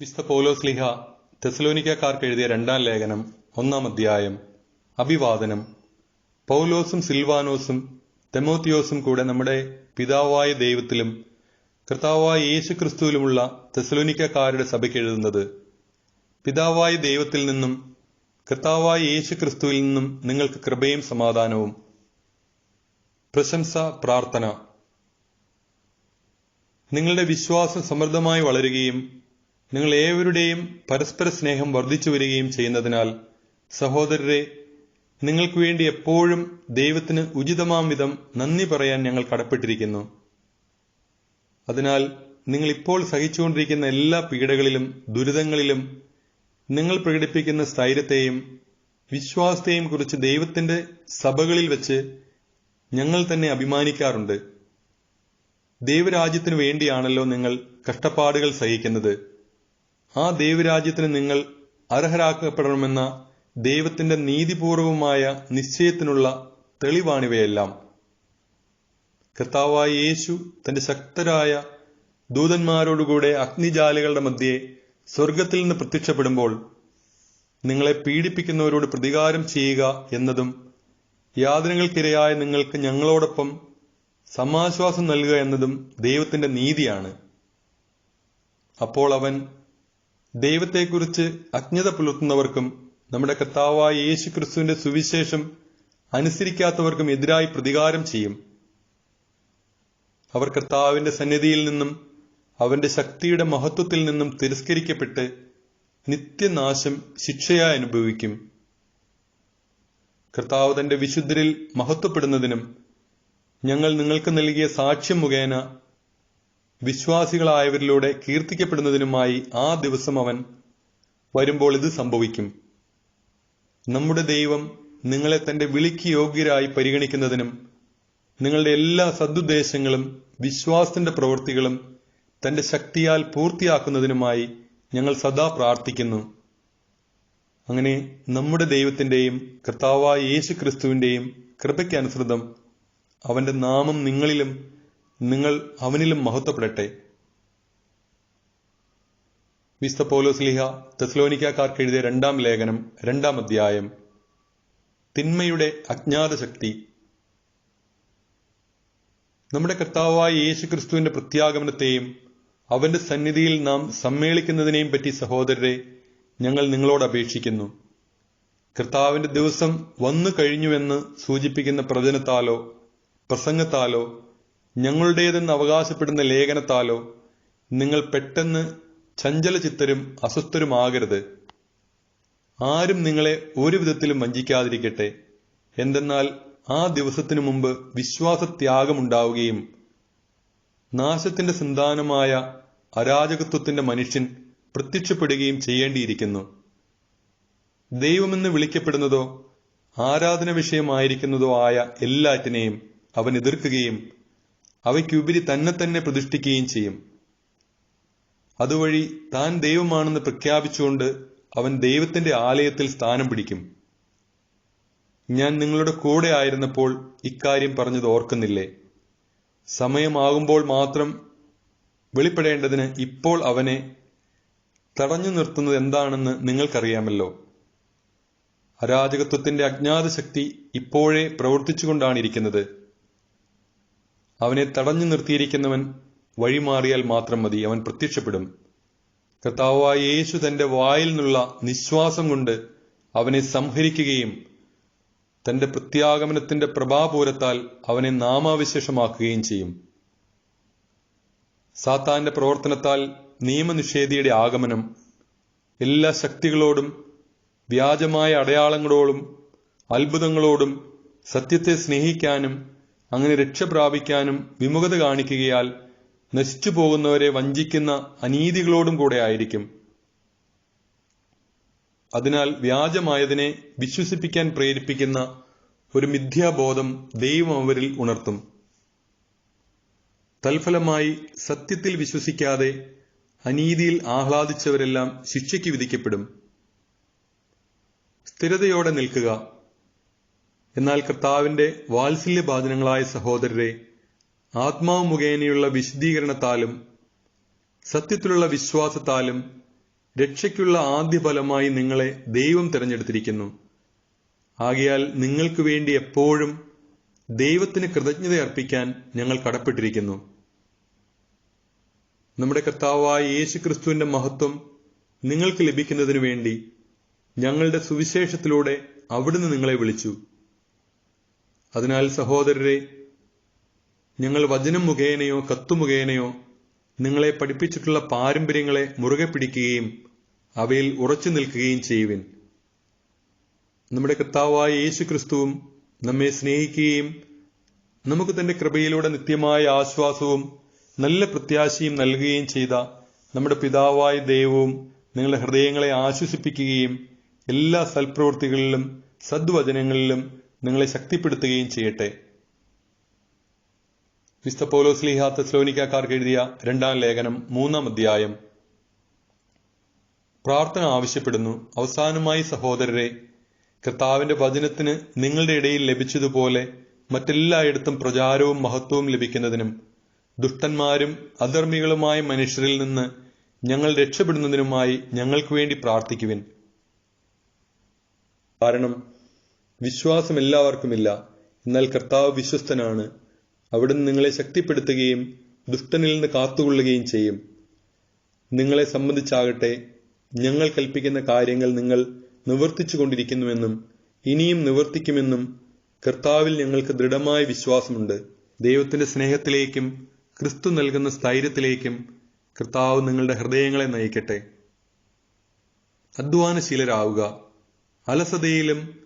വിശുദ്ധ പൗലോസ്ലിഹ തെസലോനിക്കാർക്ക് എഴുതിയ രണ്ടാം ലേഖനം ഒന്നാം അധ്യായം അഭിവാദനം. പൗലോസും സിൽവാനോസും തെമോത്തിയോസും കൂടെ നമ്മുടെ പിതാവായ ദൈവത്തിലും കർത്താവായ യേശു ക്രിസ്തുവിലുമുള്ള തെസലോനിക്കാരുടെ സഭയ്ക്ക് എഴുതുന്നത് പിതാവായ ദൈവത്തിൽ നിന്നും കർത്താവായ യേശു ക്രിസ്തുവിൽ നിന്നും നിങ്ങൾക്ക് കൃപയും സമാധാനവും. പ്രശംസ പ്രാർത്ഥന. നിങ്ങളുടെ വിശ്വാസം സമൃദ്ധമായി വളരുകയും നിങ്ങൾ ഏവരുടെയും പരസ്പര സ്നേഹം വർദ്ധിച്ചു വരികയും ചെയ്യുന്നതിനാൽ സഹോദരരെ നിങ്ങൾക്ക് വേണ്ടി എപ്പോഴും ദൈവത്തിന് ഉചിതമാം വിധം നന്ദി പറയാൻ ഞങ്ങൾ കടപ്പെട്ടിരിക്കുന്നു. അതിനാൽ നിങ്ങൾ ഇപ്പോൾ സഹിച്ചുകൊണ്ടിരിക്കുന്ന എല്ലാ പീഡകളിലും ദുരിതങ്ങളിലും നിങ്ങൾ പ്രകടിപ്പിക്കുന്ന സ്ഥൈര്യത്തെയും വിശ്വാസത്തെയും കുറിച്ച് ദൈവത്തിന്റെ സഭകളിൽ വെച്ച് ഞങ്ങൾ തന്നെ അഭിമാനിക്കാറുണ്ട്. ദൈവരാജ്യത്തിനു വേണ്ടിയാണല്ലോ നിങ്ങൾ കഷ്ടപ്പാടുകൾ സഹിക്കുന്നത്. ആ ദൈവരാജ്യത്തിന് നിങ്ങൾ അർഹരാക്കപ്പെടണമെന്ന ദൈവത്തിന്റെ നീതിപൂർവമായ നിശ്ചയത്തിനുള്ള തെളിവാണിവയെല്ലാം. കർത്താവായ യേശു തന്റെ ശക്തരായ ദൂതന്മാരോടുകൂടെ അഗ്നിജാലകളുടെ മധ്യേ സ്വർഗത്തിൽ നിന്ന് പ്രത്യക്ഷപ്പെടുമ്പോൾ നിങ്ങളെ പീഡിപ്പിക്കുന്നവരോട് പ്രതികാരം ചെയ്യുക എന്നതും യാതനകൾക്കിരയായ നിങ്ങൾക്ക് ഞങ്ങളോടൊപ്പം സമാശ്വാസം നൽകുക എന്നതും ദൈവത്തിന്റെ നീതിയാണ്. അപ്പോൾ അവൻ ദൈവത്തെക്കുറിച്ച് അജ്ഞത പുലർത്തുന്നവർക്കും നമ്മുടെ കർത്താവായ യേശു ക്രിസ്തുവിന്റെ സുവിശേഷം അനുസരിക്കാത്തവർക്കും എതിരായി പ്രതികാരം ചെയ്യും. അവർ കർത്താവിന്റെ സന്നിധിയിൽ നിന്നും അവന്റെ ശക്തിയുടെ മഹത്വത്തിൽ നിന്നും തിരസ്കരിക്കപ്പെട്ട് നിത്യനാശം ശിക്ഷയായി അനുഭവിക്കും. കർത്താവ് തന്റെ വിശുദ്ധരിൽ മഹത്വപ്പെടുന്നതിനും ഞങ്ങൾ നിങ്ങൾക്ക് നൽകിയ സാക്ഷ്യം മുഖേന വിശ്വാസികളായവരിലൂടെ കീർത്തിക്കപ്പെടുന്നതിനുമായി ആ ദിവസം അവൻ വരുമ്പോൾ ഇത് സംഭവിക്കും. നമ്മുടെ ദൈവം നിങ്ങളെ തന്റെ വിളിക്ക് യോഗ്യരായി പരിഗണിക്കുന്നതിനും നിങ്ങളുടെ എല്ലാ സദുദ്ദേശങ്ങളും വിശ്വാസത്തിന്റെ പ്രവൃത്തികളും തന്റെ ശക്തിയാൽ പൂർത്തിയാക്കുന്നതിനുമായി ഞങ്ങൾ സദാ പ്രാർത്ഥിക്കുന്നു. അങ്ങനെ നമ്മുടെ ദൈവത്തിന്റെയും കർത്താവായ യേശു ക്രിസ്തുവിന്റെയും കൃപയ്ക്കനുസൃതം അവന്റെ നാമം നിങ്ങളിലും നിങ്ങൾ അവനിലും മഹത്വപ്പെടട്ടെ. വിസ്ത പോലോസ്ലിഹ തെസ്ലോനിക്കാർക്ക് എഴുതിയ രണ്ടാം ലേഖനം രണ്ടാം അധ്യായം തിന്മയുടെ അജ്ഞാത ശക്തി നമ്മുടെ കർത്താവായ യേശുക്രിസ്തുവിന്റെ പ്രത്യാഗമനത്തെയും അവന്റെ സന്നിധിയിൽ നാം സമ്മേളിക്കുന്നതിനെയും പറ്റി സഹോദരരെ ഞങ്ങൾ നിങ്ങളോട് അപേക്ഷിക്കുന്നു. കർത്താവിന്റെ ദിവസം വന്നു കഴിഞ്ഞുവെന്ന് സൂചിപ്പിക്കുന്ന പ്രവചനത്താലോ പ്രസംഗത്താലോ ഞങ്ങളുടേതെന്ന് അവകാശപ്പെടുന്ന ലേഖനത്താലോ നിങ്ങൾ പെട്ടെന്ന് ചഞ്ചലചിത്തരും അസ്വസ്ഥരുമാകരുത്. ആരും നിങ്ങളെ ഒരു വിധത്തിലും വഞ്ചിക്കാതിരിക്കട്ടെ. എന്തെന്നാൽ ആ ദിവസത്തിനു മുമ്പ് വിശ്വാസത്യാഗമുണ്ടാവുകയും നാശത്തിന്റെ സന്താനമായ അരാജകത്വത്തിന്റെ മനുഷ്യൻ പ്രത്യക്ഷപ്പെടുകയും ചെയ്യേണ്ടിയിരിക്കുന്നു. ദൈവമെന്ന് വിളിക്കപ്പെടുന്നതോ ആരാധന വിഷയമായിരിക്കുന്നതോ ആയ എല്ലാറ്റിനെയും അവൻ എതിർക്കുകയും അവയ്ക്കുപരി തന്നെ തന്നെ പ്രതിഷ്ഠിക്കുകയും ചെയ്യും. അതുവഴി താൻ ദൈവമാണെന്ന് പ്രഖ്യാപിച്ചുകൊണ്ട് അവൻ ദൈവത്തിന്റെ ആലയത്തിൽ സ്ഥാനം പിടിക്കും. ഞാൻ നിങ്ങളുടെ കൂടെ ആയിരുന്നപ്പോൾ ഇക്കാര്യം പറഞ്ഞത് ഓർക്കുന്നില്ലേ? സമയമാകുമ്പോൾ മാത്രം വെളിപ്പെടേണ്ടതിന് ഇപ്പോൾ അവനെ തടഞ്ഞു നിർത്തുന്നത് എന്താണെന്ന് നിങ്ങൾക്കറിയാമല്ലോ. അരാജകത്വത്തിന്റെ അജ്ഞാത ശക്തി ഇപ്പോഴേ പ്രവർത്തിച്ചുകൊണ്ടാണ് ഇരിക്കുന്നത് അവനെ തടഞ്ഞു നിർത്തിയിരിക്കുന്നവൻ വഴിമാറിയാൽ മാത്രം മതി അവൻ പ്രത്യക്ഷപ്പെടും. കർത്താവായ യേശു തന്റെ വായിൽ നിന്നുള്ള നിശ്വാസം കൊണ്ട് അവനെ സംഹരിക്കുകയും തന്റെ പ്രത്യാഗമനത്തിന്റെ പ്രഭാപൂരത്താൽ അവനെ നാമാവിശേഷമാക്കുകയും ചെയ്യും. സാത്താന്റെ പ്രവർത്തനത്താൽ നിയമനിഷേധിയുടെ ആഗമനം എല്ലാ ശക്തികളോടും വ്യാജമായ അടയാളങ്ങളോടും അത്ഭുതങ്ങളോടും സത്യത്തെ സ്നേഹിക്കാനും അങ്ങനെ രക്ഷ പ്രാപിക്കാനും വിമുഖത കാണിക്കുകയാൽ നശിച്ചു പോകുന്നവരെ വഞ്ചിക്കുന്ന അനീതികളോടും കൂടെ ആയിരിക്കും. അതിനാൽ വ്യാജമായതിനെ വിശ്വസിപ്പിക്കാൻ പ്രേരിപ്പിക്കുന്ന ഒരു മിഥ്യാബോധം ദൈവം അവരിൽ ഉണർത്തും. തൽഫലമായി സത്യത്തിൽ വിശ്വസിക്കാതെ അനീതിയിൽ ആഹ്ലാദിച്ചവരെല്ലാം ശിക്ഷയ്ക്ക് വിധിക്കപ്പെടും. സ്ഥിരതയോടെ നിൽക്കുക. എന്നാൽ കർത്താവിന്റെ വാത്സല്യഭാചനങ്ങളായ സഹോദരരെ ആത്മാവ് മുഖേനയുള്ള വിശദീകരണത്താലും സത്യത്തിലുള്ള വിശ്വാസത്താലും രക്ഷയ്ക്കുള്ള ആദ്യ ഫലമായി നിങ്ങളെ ദൈവം തിരഞ്ഞെടുത്തിരിക്കുന്നു. ആകയാൽ നിങ്ങൾക്ക് വേണ്ടി എപ്പോഴും ദൈവത്തിന് കൃതജ്ഞത അർപ്പിക്കാൻ ഞങ്ങൾ കടപ്പെട്ടിരിക്കുന്നു. നമ്മുടെ കർത്താവായ യേശു ക്രിസ്തുവിന്റെ മഹത്വം നിങ്ങൾക്ക് ലഭിക്കുന്നതിനു വേണ്ടി ഞങ്ങളുടെ സുവിശേഷത്തിലൂടെ അവിടുന്ന് നിങ്ങളെ വിളിച്ചു. അതിനാൽ സഹോദരരെ ഞങ്ങൾ വചനം മുഖേനയോ കത്തുമുഖേനയോ നിങ്ങളെ പഠിപ്പിച്ചിട്ടുള്ള പാരമ്പര്യങ്ങളെ മുറുകെ പിടിക്കുകയും അവയിൽ ഉറച്ചു നിൽക്കുകയും ചെയ്യുവിൻ. നമ്മുടെ കർത്താവായ യേശു ക്രിസ്തുവും നമ്മെ സ്നേഹിക്കുകയും നമുക്ക് തന്റെ കൃപയിലൂടെ നിത്യമായ ആശ്വാസവും നല്ല പ്രത്യാശയും നൽകുകയും ചെയ്ത നമ്മുടെ പിതാവായ ദൈവവും നിങ്ങളുടെ ഹൃദയങ്ങളെ ആശ്വസിപ്പിക്കുകയും എല്ലാ സൽപ്രവൃത്തികളിലും സദ്വചനങ്ങളിലും നിങ്ങളെ ശക്തിപ്പെടുത്തുകയും ചെയ്യട്ടെ. വിസ്ത ലിഹാത്ത തെസ്ലോനിക്കാർക്ക് എഴുതിയ രണ്ടാം ലേഖനം മൂന്നാം അധ്യായം. പ്രാർത്ഥന ആവശ്യപ്പെടുന്നു. അവസാനമായി സഹോദരരെ കർത്താവിന്റെ വചനത്തിന് നിങ്ങളുടെ ഇടയിൽ ലഭിച്ചതുപോലെ മറ്റെല്ലായിടത്തും പ്രചാരവും മഹത്വവും ലഭിക്കുന്നതിനും ദുഷ്ടന്മാരും അധർമ്മികളുമായ മനുഷ്യരിൽ നിന്ന് ഞങ്ങൾ രക്ഷപ്പെടുന്നതിനുമായി ഞങ്ങൾക്ക് വേണ്ടി പ്രാർത്ഥിക്കുവിൻ. കാരണം വിശ്വാസം എല്ലാവർക്കുമില്ല എന്നാൽ കർത്താവ് വിശ്വസ്തനാണ്. അവിടുന്ന് നിങ്ങളെ ശക്തിപ്പെടുത്തുകയും ദുഷ്ടനിൽ നിന്ന് കാത്തുകൊള്ളുകയും ചെയ്യും. നിങ്ങളെ സംബന്ധിച്ചാകട്ടെ ഞങ്ങൾ കൽപ്പിക്കുന്ന കാര്യങ്ങൾ നിങ്ങൾ നിവർത്തിച്ചു കൊണ്ടിരിക്കുന്നുവെന്നും ഇനിയും നിവർത്തിക്കുമെന്നും കർത്താവിൽ ഞങ്ങൾക്ക് ദൃഢമായ വിശ്വാസമുണ്ട്. ദൈവത്തിന്റെ സ്നേഹത്തിലേക്കും ക്രിസ്തു നൽകുന്ന സ്ഥൈര്യത്തിലേക്കും കർത്താവ് നിങ്ങളുടെ ഹൃദയങ്ങളെ നയിക്കട്ടെ. അധ്വാനശീലരാവുക. അലസതയിലും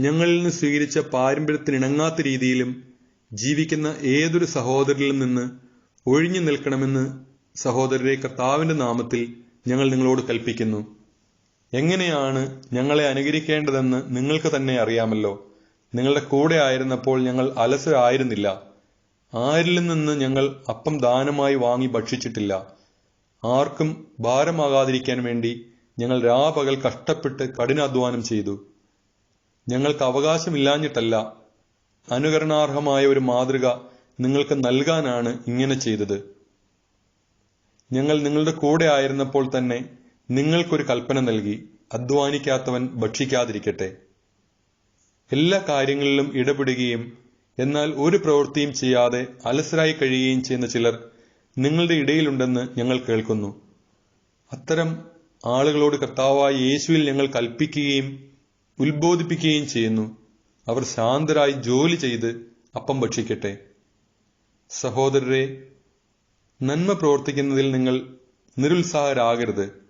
ഞങ്ങളിൽ നിന്ന് സ്വീകരിച്ച പാരമ്പര്യത്തിനിണങ്ങാത്ത രീതിയിലും ജീവിക്കുന്ന ഏതൊരു സഹോദരനിലും നിന്ന് ഒഴിഞ്ഞു നിൽക്കണമെന്ന് സഹോദരരെ കർത്താവിന്റെ നാമത്തിൽ ഞങ്ങൾ നിങ്ങളോട് കൽപ്പിക്കുന്നു. എങ്ങനെയാണ് ഞങ്ങളെ അനുകരിക്കേണ്ടതെന്ന് നിങ്ങൾക്ക് തന്നെ അറിയാമല്ലോ. നിങ്ങളുടെ കൂടെ ആയിരുന്നപ്പോൾ ഞങ്ങൾ അലസരായിരുന്നില്ല. ആരിൽ നിന്ന് ഞങ്ങൾ അപ്പം ദാനമായി വാങ്ങി ഭക്ഷിച്ചിട്ടില്ല. ആർക്കും ഭാരമാകാതിരിക്കാൻ വേണ്ടി ഞങ്ങൾ രാപകൽ കഷ്ടപ്പെട്ട് കഠിനാധ്വാനം ചെയ്തു. ഞങ്ങൾക്ക് അവകാശമില്ലാഞ്ഞിട്ടല്ല. അനുകരണാർഹമായ ഒരു മാതൃക നിങ്ങൾക്ക് നൽകാനാണ് ഇങ്ങനെ ചെയ്തത്. ഞങ്ങൾ നിങ്ങളുടെ കൂടെ ആയിരുന്നപ്പോൾ തന്നെ നിങ്ങൾക്കൊരു കൽപ്പന നൽകി. അധ്വാനിക്കാത്തവൻ ഭക്ഷിക്കാതിരിക്കട്ടെ. എല്ലാ കാര്യങ്ങളിലും ഇടപെടുകയും എന്നാൽ ഒരു പ്രവൃത്തിയും ചെയ്യാതെ അലസരായി കഴിയുകയും ചെയ്യുന്ന ചിലർ നിങ്ങളുടെ ഇടയിലുണ്ടെന്ന് ഞങ്ങൾ കേൾക്കുന്നു. അത്തരം ആളുകളോട് കർത്താവായ യേശുവിൽ ഞങ്ങൾ കൽപ്പിക്കുകയും ഉത്ബോധിപ്പിക്കുകയും ചെയ്യുന്നു. അവർ ശാന്തരായി ജോലി ചെയ്ത് അപ്പം ഭക്ഷിക്കട്ടെ. സഹോദരരെ നന്മ പ്രവർത്തിക്കുന്നതിൽ നിങ്ങൾ നിരുത്സാഹരാകരുത്.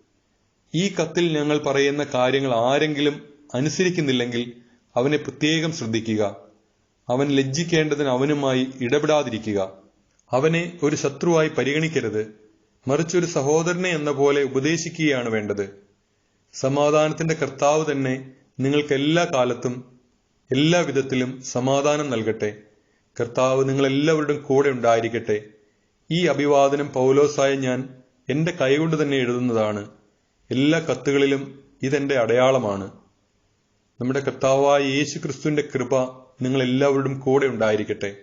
ഈ കത്തിൽ ഞങ്ങൾ പറയുന്ന കാര്യങ്ങൾ ആരെങ്കിലും അനുസരിക്കുന്നില്ലെങ്കിൽ അവനെ പ്രത്യേകം ശ്രദ്ധിക്കുക. അവൻ ലജ്ജിക്കേണ്ടതിന് അവനുമായി ഇടപെടാതിരിക്കുക. അവനെ ഒരു ശത്രുവായി പരിഗണിക്കരുത്. മറിച്ചൊരു സഹോദരനെ എന്ന പോലെ ഉപദേശിക്കുകയാണ് വേണ്ടത്. സമാധാനത്തിന്റെ കർത്താവ് തന്നെ നിങ്ങൾക്ക് എല്ലാ കാലത്തും എല്ലാ വിധത്തിലും സമാധാനം നൽകട്ടെ. കർത്താവ് നിങ്ങൾ എല്ലാവരുടെയും കൂടെ ഉണ്ടായിരിക്കട്ടെ. ഈ അഭിവാദനം പൗലോസായ ഞാൻ എന്റെ കൈകൊണ്ട് തന്നെ എഴുതുന്നതാണ്. എല്ലാ കത്തുകളിലും ഇതെന്റെ അടയാളമാണ്. നമ്മുടെ കർത്താവായ യേശു ക്രിസ്തുവിന്റെ കൃപ നിങ്ങൾ എല്ലാവരുടെയും കൂടെ ഉണ്ടായിരിക്കട്ടെ.